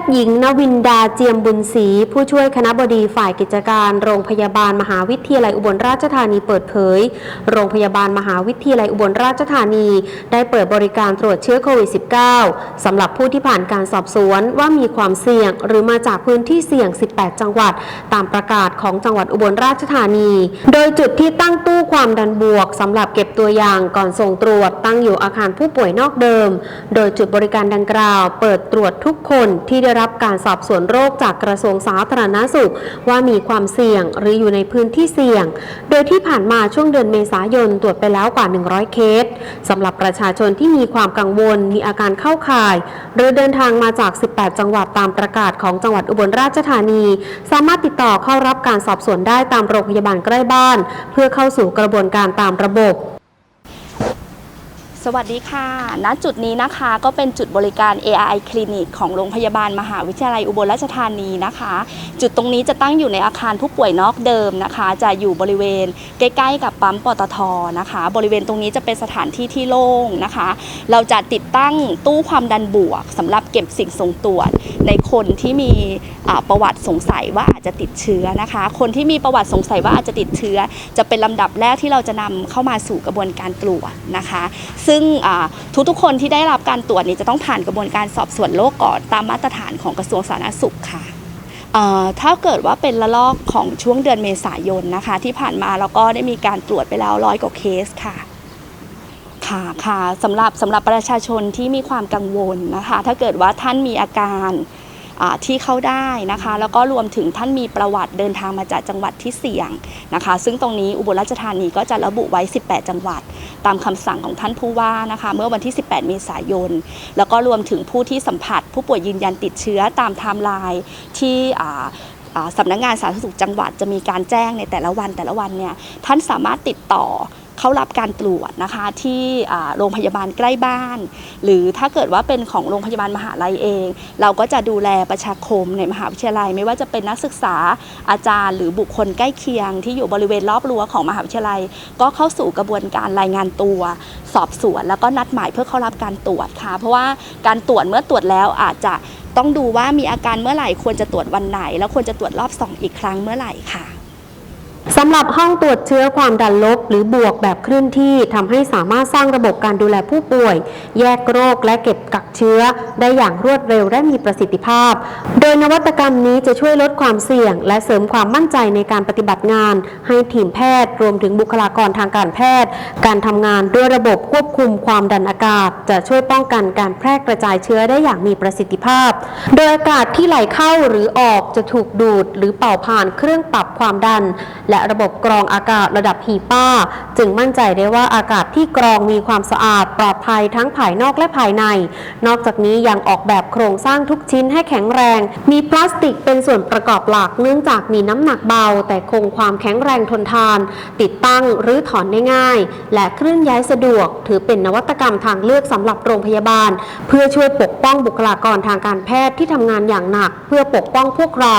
ทย์หญิงนวินดาเจียมบุญศรีผู้ช่วยคณะบดีฝ่ายกิจการโรงพยาบาลมหาวิทยาลัยอุบลราชธานีเปิดเผย โรงพยาบาลมหาวิทยาลัยอุบลราชธานี ได้เปิดบริการตรวจเชื้อโควิด -19 สำหรับผู้ที่ผ่านการสอบสวนว่ามีความเสี่ยงหรือมาจากพื้นที่เสี่ยง 18 จังหวัด ตามประกาศของจังหวัดอุบลราชธานี โดยจุดที่ตั้งตู้ความดันบวกสำหรับเก็บ ตัวอย่างก่อนส่งตรวจตั้งอยู่อาคารผู้ป่วยนอกเดิม โดยจุดบริการดังกล่าว เปิดตรวจทุกคนที่ได้รับการสอบสวนโรคจากกระทรวงสาธารณสุข ว่ามีความเสี่ยงหรืออยู่ในพื้นที่เสี่ยง โดยที่ผ่านมาช่วงเดือนเมษายนตรวจไปแล้วกว่า 100 เคสสำหรับประชาชนที่มีความกังวลมีอาการเข้าข่าย หรือเดินทางมาจาก 18 จังหวัดตามประกาศของจังหวัดอุบลราชธานี สามารถติดต่อเข้ารับการสอบสวนได้ตามโรงพยาบาลใกล้บ้าน เพื่อเข้าสู่กระบวนการตามระบบ สวัสดีค่ะ ณ จุดนี้นะคะก็เป็นจุดบริการ ARI คลินิกของโรงพยาบาลมหาวิทยาลัยอุบลราชธานีนะคะ จุดตรงนี้จะตั้งอยู่ในอาคารผู้ป่วยนอกเดิมนะคะ จะอยู่บริเวณใกล้ๆ กับปั๊มปตทนะคะ บริเวณตรงนี้จะเป็นสถานที่ที่โล่งนะคะ เราจะติดตั้งตู้ความดันบวกสำหรับเก็บสิ่งส่งตรวจ ในคนที่มีประวัติสงสัยว่าอาจจะติดเชื้อนะคะ คนที่มีประวัติสงสัยว่าอาจจะติดเชื้อ จะเป็นลำดับแรกที่เราจะนำเข้ามาสู่กระบวนการตรวจนะคะซึ่งทุกๆคนที่ได้รับการตรวจนี้จะต้องผ่านกระบวนการสอบสวนโรคก่อนตามมาตรฐานของกระทรวงสาธารณสุขค่ะถ้าเกิดว่าเป็นระลอกของช่วงเดือนเมษายนนะคะ ที่ผ่านมาเราก็ได้มีการตรวจไปแล้วร้อยกว่าเคสค่ะค่ะค่ะสำหรับสำหรับประชาชนที่มีความกังวลนะคะ ถ้าเกิดว่าท่านมีอาการ ที่เข้าได้นะคะ แล้วก็รวมถึงท่านมีประวัติเดินทางมาจากจังหวัดที่เสี่ยงนะคะ ซึ่งตรงนี้อุบลราชธานีก็จะระบุไว้ 18 จังหวัด ตามคำสั่งของท่านผู้ว่านะคะ เมื่อวันที่ 18 เมษายน แล้วก็รวมถึงผู้ที่สัมผัส ผู้ป่วยยืนยันติดเชื้อตามไทม์ไลน์ที่สำนักงานสาธารณสุขจังหวัดจะมีการแจ้งในแต่ละวันแต่ละวันเนี่ยท่านสามารถติดต่อ เข้ารับการตรวจนะคะที่โรงพยาบาลใกล้บ้าน หรือถ้าเกิดว่าเป็นของโรงพยาบาลมหาลัยเอง เราก็จะดูแลประชาคมในมหาวิทยาลัย ไม่ว่าจะเป็นนักศึกษาอาจารย์ หรือบุคคลใกล้เคียง ที่อยู่บริเวณรอบรั้วของมหาวิทยาลัย ก็เข้าสู่กระบวนการรายงานตัว สอบสวน แล้วก็นัดหมายเพื่อเข้ารับการตรวจค่ะ เพราะว่าการตรวจเมื่อตรวจแล้วอาจจะต้องดูว่ามีอาการเมื่อไหร่ควรจะตรวจวันไหน แล้วควรจะตรวจรอบสองอีกครั้งเมื่อไหร่ค่ะ สำหรับห้องตรวจเชื้อความดันลบหรือบวกแบบเคลื่อนที่ทำให้สามารถสร้างระบบการดูแลผู้ป่วย แยกโรคและเก็บกักเชื้อ ได้อย่างรวดเร็วและมีประสิทธิภาพ โดยนวัตกรรมนี้จะช่วยลดความเสี่ยง และเสริมความมั่นใจในการปฏิบัติงาน ให้ทีมแพทย์รวมถึงบุคลากรทางการแพทย์ การทำงานด้วยระบบควบคุมความดันอากาศ จะช่วยป้องกันการแพร่กระจายเชื้อได้อย่างมีประสิทธิภาพ โดยอากาศที่ไหลเข้าหรือออกจะถูกดูด หรือเป่าผ่านเครื่องปรับความดัน และระบบกรองอากาศระดับฮีป้า จึงมั่นใจได้ว่าอากาศที่กรองมีความสะอาดปลอดภัยทั้งภายนอกและภายใน นอกจากนี้ยังออกแบบโครงสร้างทุกชิ้นให้แข็งแรง มีพลาสติกเป็นส่วนประกอบหลักเนื่องจากมีน้ำหนักเบา แต่คงความแข็งแรงทนทาน ติดตั้งหรือถอนได้ง่าย และเคลื่อนย้ายสะดวก ถือเป็นนวัตกรรมทางเลือกสำหรับโรงพยาบาล เพื่อช่วยปกป้องบุคลากรทางการแพทย์ที่ทำงานอย่างหนัก เพื่อปกป้องพวกเรา